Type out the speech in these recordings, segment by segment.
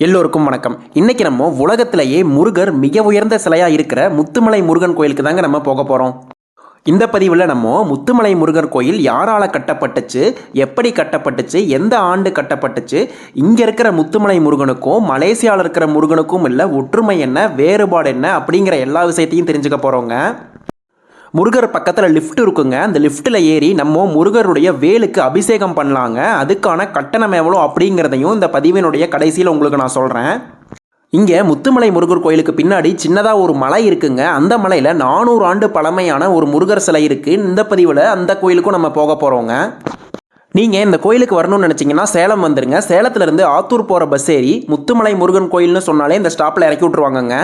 எல்லோருக்கும் வணக்கம். இன்னைக்கு நம்ம உலகத்திலேயே முருகர் மிக உயர்ந்த சிலையாக இருக்கிற முத்துமலை முருகன் கோயிலுக்கு தாங்க நம்ம போக போகிறோம் இந்த பதிவில் நம்ம முத்துமலை முருகர் கோயில் யாரால் கட்டப்பட்டுச்சு எப்படி கட்டப்பட்டுச்சு எந்த ஆண்டு கட்டப்பட்டுச்சு இங்கே இருக்கிற முத்துமலை முருகனுக்கும் மலேசியாவில் இருக்கிற முருகனுக்கும் இல்லை ஒற்றுமை என்ன வேறுபாடு என்ன அப்படிங்கிற எல்லா விஷயத்தையும் தெரிஞ்சுக்க போகிறோங்க முருகர் பக்கத்தில் லிஃப்ட் இருக்குங்க. அந்த லிஃப்ட்டில் ஏறி நம்ம முருகருடைய வேலுக்கு அபிஷேகம் பண்ணலாங்க. அதுக்கான கட்டணம் எவ்வளோ அப்படிங்கிறதையும் இந்த பதிவினுடைய கடைசியில் உங்களுக்கு நான் சொல்கிறேன் இங்கே முத்துமலை முருகர் கோயிலுக்கு பின்னாடி சின்னதாக ஒரு மலை இருக்குங்க. அந்த மலையில் நானூறு ஆண்டு பழமையான ஒரு முருகர் சிலை இருக்குது இந்த பதிவில் அந்த கோயிலுக்கும் நம்ம போக போகிறோங்க நீங்கள் இந்த கோயிலுக்கு வரணும்னு நினச்சிங்கன்னா சேலம் வந்துடுங்க சேலத்துலேருந்து ஆத்தூர் போகிற பஸ் ஏறி முத்துமலை முருகன் கோயில்னு சொன்னாலே இந்த ஸ்டாப்பில் இறக்கி விட்ருவாங்கங்க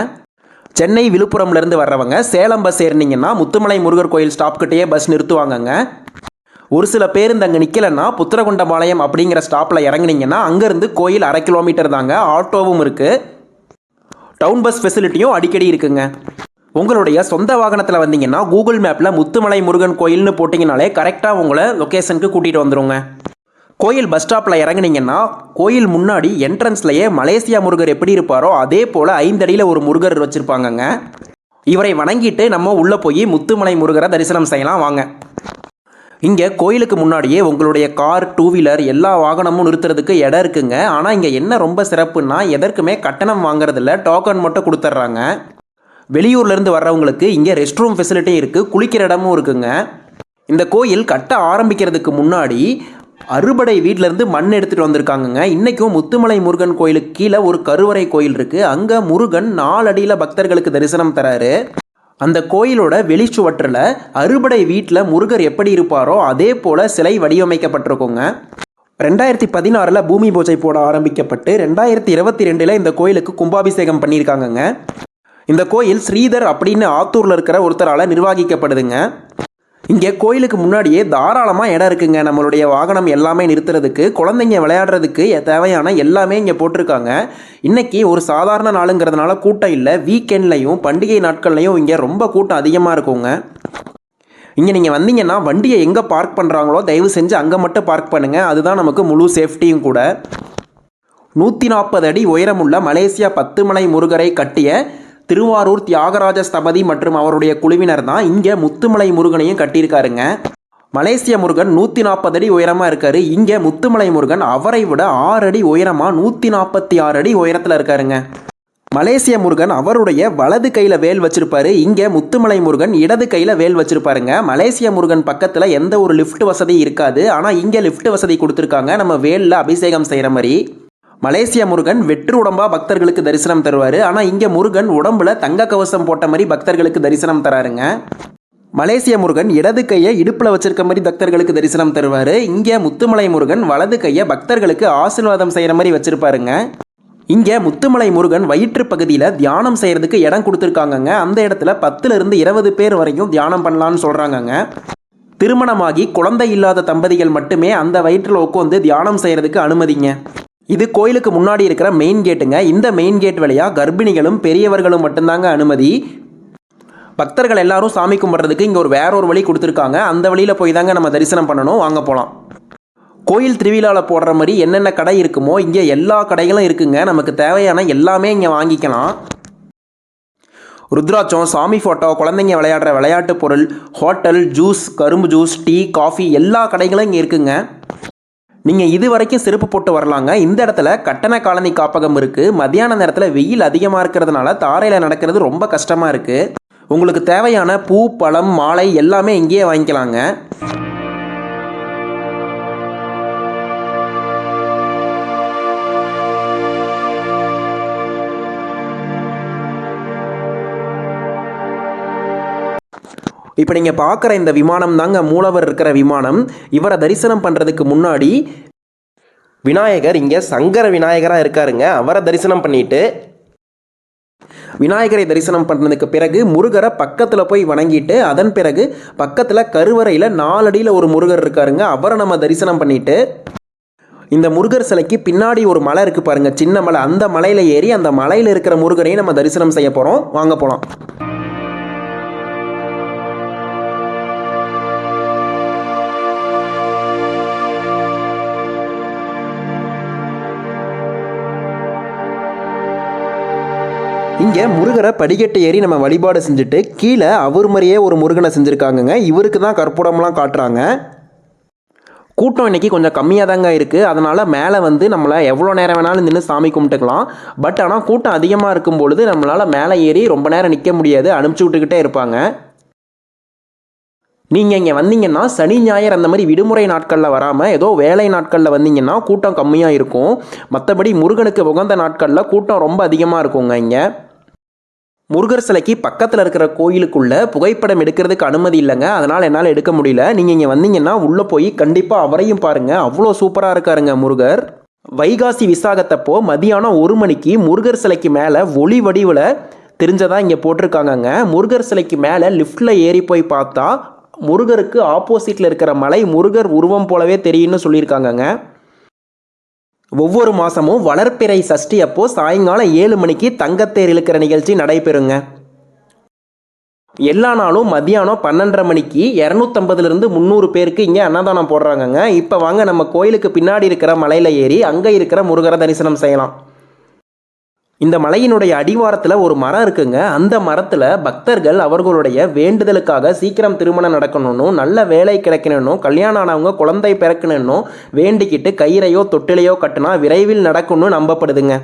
சென்னை விழுப்புரம்லேருந்து வர்றவங்க சேலம் பஸ் ஏறினீங்கன்னா முத்துமலை முருகர் கோயில் ஸ்டாப் கிட்டேயே பஸ் நிறுத்துவாங்கங்க. ஒரு சில பேருந்து அங்கே நிற்கலன்னா புத்திரகுண்டபாளையம் அப்படிங்கிற ஸ்டாப்பில் இறங்குனீங்கன்னா அங்கேருந்து கோயில் அரை கிலோமீட்டர் தாங்க ஆட்டோவும் இருக்குது டவுன் பஸ் ஃபெசிலிட்டியும் அடிக்கடி இருக்குங்க. உங்களுடைய சொந்த வாகனத்தில் வந்தீங்கன்னா கூகுள் மேப்பில் முத்துமலை முருகன் கோயில்னு போட்டிங்கனாலே கரெக்டாக உங்களை லொக்கேஷனுக்கு கூட்டிகிட்டு வந்துடுங்க கோயில் பஸ் ஸ்டாப்பில் இறங்குனீங்கன்னா கோயில் முன்னாடி என்ட்ரன்ஸ்லேயே மலேசியா முருகர் எப்படி இருப்பாரோ அதே போல் ஐந்தடியில் ஒரு முருகர் வச்சுருப்பாங்கங்க. இவரை வணங்கிட்டு நம்ம உள்ளே போய் முத்துமலை முருகரை தரிசனம் செய்யலாம் வாங்க. இங்கே கோயிலுக்கு முன்னாடியே உங்களுடைய கார் டூ வீலர் எல்லா வாகனமும் நிறுத்துறதுக்கு இடம் இருக்குங்க. ஆனால் இங்கே என்ன ரொம்ப சிறப்புன்னா எதற்குமே கட்டணம் வாங்குறதில்ல டோக்கன் மட்டும் கொடுத்துட்றாங்க. வெளியூர்லேருந்து வர்றவங்களுக்கு இங்கே ரெஸ்ட் ரூம் ஃபெசிலிட்டியும் இருக்குது குளிக்கிற இடமும் இருக்குங்க. இந்த கோயில் கட்ட ஆரம்பிக்கிறதுக்கு முன்னாடி அறுபடை வீட்டிலேருந்து மண் எடுத்துகிட்டு வந்திருக்காங்கங்க. இன்றைக்கும் முத்துமலை முருகன் கோயிலுக்கு கீழே ஒரு கருவறை கோயில் இருக்குது அங்கே முருகன் நாலடியில் பக்தர்களுக்கு தரிசனம் தராரு. அந்த கோயிலோட வெளிச்சுவற்றில் அறுபடை வீட்டில் முருகர் எப்படி இருப்பாரோ அதே போல் சிலை வடிவமைக்கப்பட்டிருக்குங்க. ரெண்டாயிரத்தி பதினாறில் பூமி பூஜை போட ஆரம்பிக்கப்பட்டு ரெண்டாயிரத்தி இருபத்தி ரெண்டில் இந்த கோயிலுக்கு கும்பாபிஷேகம் பண்ணியிருக்காங்கங்க. இந்த கோயில் ஸ்ரீதர் அப்படின்னு ஆத்தூரில் இருக்கிற ஒருத்தரால் நிர்வகிக்கப்படுதுங்க. இங்கே கோயிலுக்கு முன்னாடியே தாராளமாக இடம் இருக்குங்க. நம்மளுடைய வாகனம் எல்லாமே நிறுத்துறதுக்கு குழந்தைங்க விளையாடுறதுக்கு தேவையான எல்லாமே இங்கே போட்டிருக்காங்க. இன்றைக்கி ஒரு சாதாரண நாளுங்கிறதுனால கூட்டம் இல்லை. வீக்கெண்ட்லையும் பண்டிகை நாட்கள்லையும் இங்கே ரொம்ப கூட்டம் அதிகமாக இருக்குங்க. இங்கே நீங்கள் வந்தீங்கன்னா வண்டியை எங்கே பார்க் பண்ணுறாங்களோ தயவு செஞ்சு அங்கே மட்டும் பார்க் பண்ணுங்கள் அதுதான் நமக்கு முழு சேஃப்டியும் கூட. நூற்றி நாற்பது அடி உயரமுள்ள மலேசியா பத்துமலை முருகரை கட்டிய திருவாரூர் தியாகராஜ ஸ்தபதி மற்றும் அவருடைய குழுவினர் தான் இங்கே முத்துமலை முருகனையும் கட்டியிருக்காருங்க. மலேசிய முருகன் நூற்றி நாற்பது அடி உயரமாக இருக்காரு. இங்கே முத்துமலை முருகன் அவரை விட ஆறு அடி உயரமாக நூற்றி நாற்பத்தி ஆறு அடி உயரத்தில் இருக்காருங்க. மலேசிய முருகன் அவருடைய வலது கையில் வேல் வச்சிருப்பாரு. இங்கே முத்துமலை முருகன் இடது கையில் வேல் வச்சிருப்பாருங்க. மலேசிய முருகன் பக்கத்தில் எந்த ஒரு லிஃப்ட் வசதி இருக்காது. ஆனால் இங்கே லிஃப்ட் வசதி கொடுத்துருக்காங்க. நம்ம வேலில் அபிஷேகம் செய்கிற மாதிரி. மலேசிய முருகன் வெற்று உடம்பா பக்தர்களுக்கு தரிசனம் தருவார். ஆனால் இங்கே முருகன் உடம்புல தங்க கவசம் போட்ட மாதிரி பக்தர்களுக்கு தரிசனம் தராருங்க. மலேசிய முருகன் இடது கையை இடுப்பில் வச்சிருக்க மாதிரி பக்தர்களுக்கு தரிசனம் தருவார். இங்கே முத்துமலை முருகன் வலது கையை பக்தர்களுக்கு ஆசீர்வாதம் செய்கிற மாதிரி வச்சுருப்பாருங்க. இங்கே முத்துமலை முருகன் வயிற்று பகுதியில் தியானம் செய்கிறதுக்கு இடம் கொடுத்துருக்காங்கங்க. அந்த இடத்துல பத்துலேருந்து இருபது பேர் வரைக்கும் தியானம் பண்ணலான்னு சொல்கிறாங்கங்க திருமணமாகி குழந்தை இல்லாத தம்பதிகள் மட்டுமே அந்த வயிற்றில் உட்காந்து தியானம் செய்கிறதுக்கு அனுமதிங்க. இது கோயிலுக்கு முன்னாடி இருக்கிற மெயின் கேட்டுங்க இந்த மெயின் கேட் வழியாக கர்ப்பிணிகளும் பெரியவர்களும் மட்டும்தாங்க அனுமதி. பக்தர்கள் எல்லாரும் சாமி கும்பிட்றதுக்கு இங்கே ஒரு வேற ஒரு வழி கொடுத்துருக்காங்க. அந்த வழியில் போய் தாங்க நம்ம தரிசனம் பண்ணணும். வாங்க போகலாம் கோயில் திருவிழாவில் போடுற மாதிரி என்னென்ன கடை இருக்குமோ இங்கே எல்லா கடைகளும் இருக்குங்க. நமக்கு தேவையான எல்லாமே இங்கே வாங்கிக்கலாம். ருத்ராட்சம் சாமி ஃபோட்டோ குழந்தைங்க விளையாடுற விளையாட்டு பொருள் ஹோட்டல் ஜூஸ் கரும்பு ஜூஸ் டீ காஃபி எல்லா கடைகளும் இங்கே இருக்குங்க. நீங்கள் இது வரைக்கும் செருப்பு போட்டு வரலாங்க. இந்த இடத்துல கட்டண காலனி காப்பகம் இருக்குது மதியான நேரத்தில் வெயில் அதிகமாக இருக்கிறதுனால தாரையில் நடக்கிறது ரொம்ப கஷ்டமாக இருக்குது உங்களுக்கு தேவையான பூ பழம் மாலை எல்லாமே இங்கேயே வாங்கிக்கலாங்க. இப்போ நீங்கள் பார்க்குற இந்த விமானம் தாங்க மூலவர் இருக்கிற விமானம். இவரை தரிசனம் பண்ணுறதுக்கு முன்னாடி விநாயகர் இங்கே சங்கர விநாயகராக இருக்காருங்க. அவரை தரிசனம் பண்ணிட்டு விநாயகரை தரிசனம் பண்ணதுக்கு பிறகு முருகரை பக்கத்தில் போய் வணங்கிட்டு அதன் பிறகு பக்கத்தில் கருவறையில் நாலடியில் ஒரு முருகர் இருக்காருங்க. அவரை நம்ம தரிசனம் பண்ணிட்டு இந்த முருகர் சிலைக்கு பின்னாடி ஒரு மலை இருக்குது பாருங்கள் சின்ன மலை. அந்த மலையில் ஏறி அந்த மலையில் இருக்கிற முருகரையும் நம்ம தரிசனம் செய்ய போகிறோம் வாங்க போகலாம் இங்கே முருகரை படிக்கட்டு ஏறி நம்ம வழிபாடு செஞ்சுட்டு கீழே அவர் மாதிரியே ஒரு முருகனை செஞ்சுருக்காங்கங்க. இவருக்கு தான் கற்பூரம்லாம் காட்டுறாங்க. கூட்டம் இன்னைக்கு கொஞ்சம் கம்மியாக தாங்க இருக்குது அதனால் மேலே வந்து நம்மளை எவ்வளோ நேரம் வேணாலும் நின்று சாமி கும்பிட்டுக்கலாம். பட் ஆனால் கூட்டம் அதிகமாக இருக்கும் பொழுது நம்மளால் மேலே ஏறி ரொம்ப நேரம் நிற்க முடியாது. அனுப்பிச்சி விட்டுக்கிட்டே இருப்பாங்க. நீங்கள் இங்கே வந்தீங்கன்னா சனி ஞாயிறு அந்த மாதிரி விடுமுறை நாட்களில் வராமல் ஏதோ வேலை நாட்களில் வந்தீங்கன்னா கூட்டம் கம்மியாக இருக்கும். மற்றபடி முருகனுக்கு உகந்த நாட்களில் கூட்டம் ரொம்ப அதிகமாக இருக்குங்க இங்கே. முருகர் சிலைக்கு பக்கத்தில் இருக்கிற கோயிலுக்குள்ள புகைப்படம் எடுக்கிறதுக்கு அனுமதி இல்லைங்க. அதனால் என்னால் எடுக்க முடியல. நீங்கள் இங்கே வந்தீங்கன்னா உள்ளே போய் கண்டிப்பாக அவரையும் பாருங்கள் அவ்வளோ சூப்பராக இருக்காருங்க முருகர். வைகாசி விசாகத்தப்போ மதியானம் ஒரு மணிக்கு முருகர் சிலைக்கு மேலே ஒளி வடிவில் தெரிஞ்சதாக இங்கே போட்டிருக்காங்கங்க. முருகர் சிலைக்கு மேலே லிஃப்ட்டில் ஏறி போய் பார்த்தா முருகருக்கு ஆப்போசிட்டில் இருக்கிற மலை முருகர் உருவம் போலவே தெரியும்னு சொல்லியிருக்காங்கங்க. ஒவ்வொரு மாதமும் வளர்ப்பிறை சஷ்டி அப்போ சாயங்காலம் ஏழு மணிக்கு தங்கத்தேர் இழுக்கிற நிகழ்ச்சி நடைபெறுங்க. எல்லா நாளும் மதியானம் பன்னெண்டரை மணிக்கு இரநூத்தம்பதுலேருந்து முந்நூறு பேருக்கு இங்கே அன்னதானம் போடுறாங்கங்க. இப்போ வாங்க நம்ம கோயிலுக்கு பின்னாடி இருக்கிற மலையில் ஏறி அங்கே இருக்கிற முருகரை தரிசனம் செய்யலாம். இந்த மலையினுடைய அடிவாரத்தில் ஒரு மரம் இருக்குங்க. அந்த மரத்தில் பக்தர்கள் அவர்களுடைய வேண்டுதலுக்காக சீக்கிரம் திருமணம் நடக்கணும்னும் நல்ல வேலை கிடைக்கணும் கல்யாணம் ஆனவங்க குழந்தை பிறக்கணும்னும் வேண்டிக்கிட்டு கயிறையோ தொட்டிலையோ கட்டினா விரைவில் நடக்கும்னு நம்பப்படுதுங்க.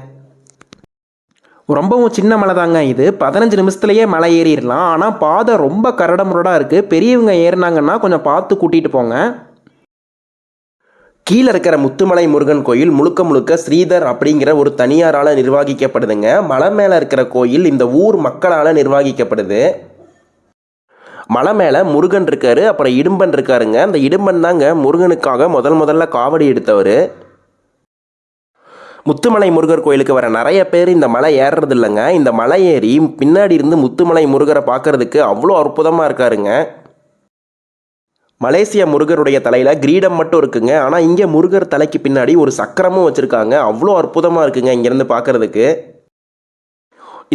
ரொம்பவும் சின்ன மலை தாங்க இது. பதினஞ்சு நிமிஷத்துலேயே மலை ஏறிடலாம். ஆனால் பாதை ரொம்ப கரடமுரடாக இருக்குது பெரியவங்க ஏறினாங்கன்னா கொஞ்சம் பார்த்து கூட்டிகிட்டு போங்க. கீழே இருக்கிற முத்துமலை முருகன் கோயில் முழுக்க முழுக்க ஸ்ரீதர் அப்படிங்கிற ஒரு தனியாரால் நிர்வகிக்கப்படுதுங்க. மலை மேலே இருக்கிற கோயில் இந்த ஊர் மக்களால் நிர்வகிக்கப்படுது. மலை மேலே முருகன் இருக்காரு அப்புறம் இடும்பன் இருக்காருங்க. அந்த இடும்பன் தாங்க முருகனுக்காக முதல் முதல்ல காவடி எடுத்தவர். முத்துமலை முருகர் கோயிலுக்கு வர நிறைய பேர் இந்த மலை ஏறுறது இல்லைங்க இந்த மலை ஏறி பின்னாடி இருந்து முத்துமலை முருகரை பார்க்கறதுக்கு அவ்வளோ அற்புதமாக இருக்காருங்க. மலேசிய முருகருடைய தலையில் கிரீடம் மட்டும் இருக்குங்க. ஆனால் இங்கே முருகர் தலைக்கு பின்னாடி ஒரு சக்கரமும் வச்சுருக்காங்க. அவ்வளோ அற்புதமாக இருக்குங்க இங்கேருந்து பார்க்குறதுக்கு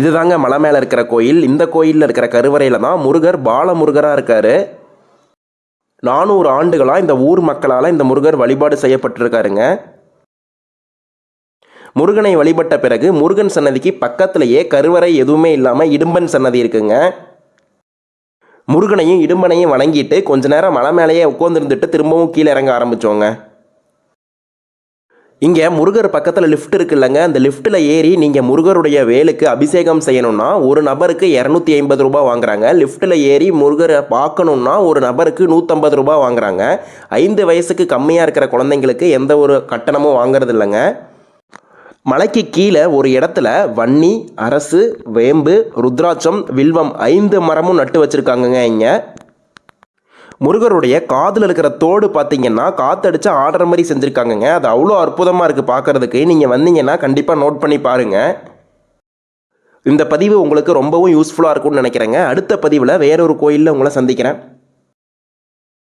இதுதாங்க மலை மேலே இருக்கிற கோயில். இந்த கோயிலில் இருக்கிற கருவறையில் தான் முருகர் பாலமுருகராக இருக்கார். நானூறு ஆண்டுகளாக இந்த ஊர் மக்களால் இந்த முருகர் வழிபாடு செய்யப்பட்டிருக்காருங்க. முருகனை வழிபட்ட பிறகு முருகன் சன்னதிக்கு பக்கத்திலேயே கருவறை எதுவுமே இல்லாமல் இடும்பன் சன்னதி இருக்குங்க. முருகனையும் இடும்பனையும் வணங்கிட்டு கொஞ்ச நேரம் மலை மேலேயே உட்காந்துருந்துட்டு திரும்பவும் கீழே இறங்க ஆரம்பிச்சோங்க. இங்கே முருகர் பக்கத்தில் லிஃப்ட் இருக்குல்லங்க. அந்த லிஃப்ட்டில் ஏறி நீங்கள் முருகருடைய வேலுக்கு அபிஷேகம் செய்யணும்னா ஒரு நபருக்கு இரநூத்தி ஐம்பது ரூபா வாங்குறாங்க. லிஃப்ட்டில் ஏறி முருகரை பார்க்கணுன்னா ஒரு நபருக்கு நூற்றம்பது ரூபா வாங்குறாங்க. ஐந்து வயசுக்கு கம்மியாக இருக்கிற குழந்தைங்களுக்கு எந்த ஒரு கட்டணமும் வாங்குறது இல்லைங்க மலைக்கு கீழே ஒரு இடத்துல வன்னி அரசு வேம்பு ருத்ராட்சம் வில்வம் ஐந்து மரமும் நட்டு வச்சுருக்காங்கங்க இங்கே. முருகருடைய காதில் இருக்கிற தோடு பார்த்தீங்கன்னா காத்தடிச்சு ஆடுற மாதிரி செஞ்சுருக்காங்கங்க. அது அவ்வளோ அற்புதமாக இருக்குது பார்க்குறதுக்கு நீங்கள் வந்தீங்கன்னா கண்டிப்பாக நோட் பண்ணி பாருங்கள் இந்த பதிவு உங்களுக்கு ரொம்பவும் யூஸ்ஃபுல்லாக இருக்கும்னு நினைக்கிறேங்க. அடுத்த பதிவில் வேறொரு கோயிலில் உங்களை சந்திக்கிறேன்.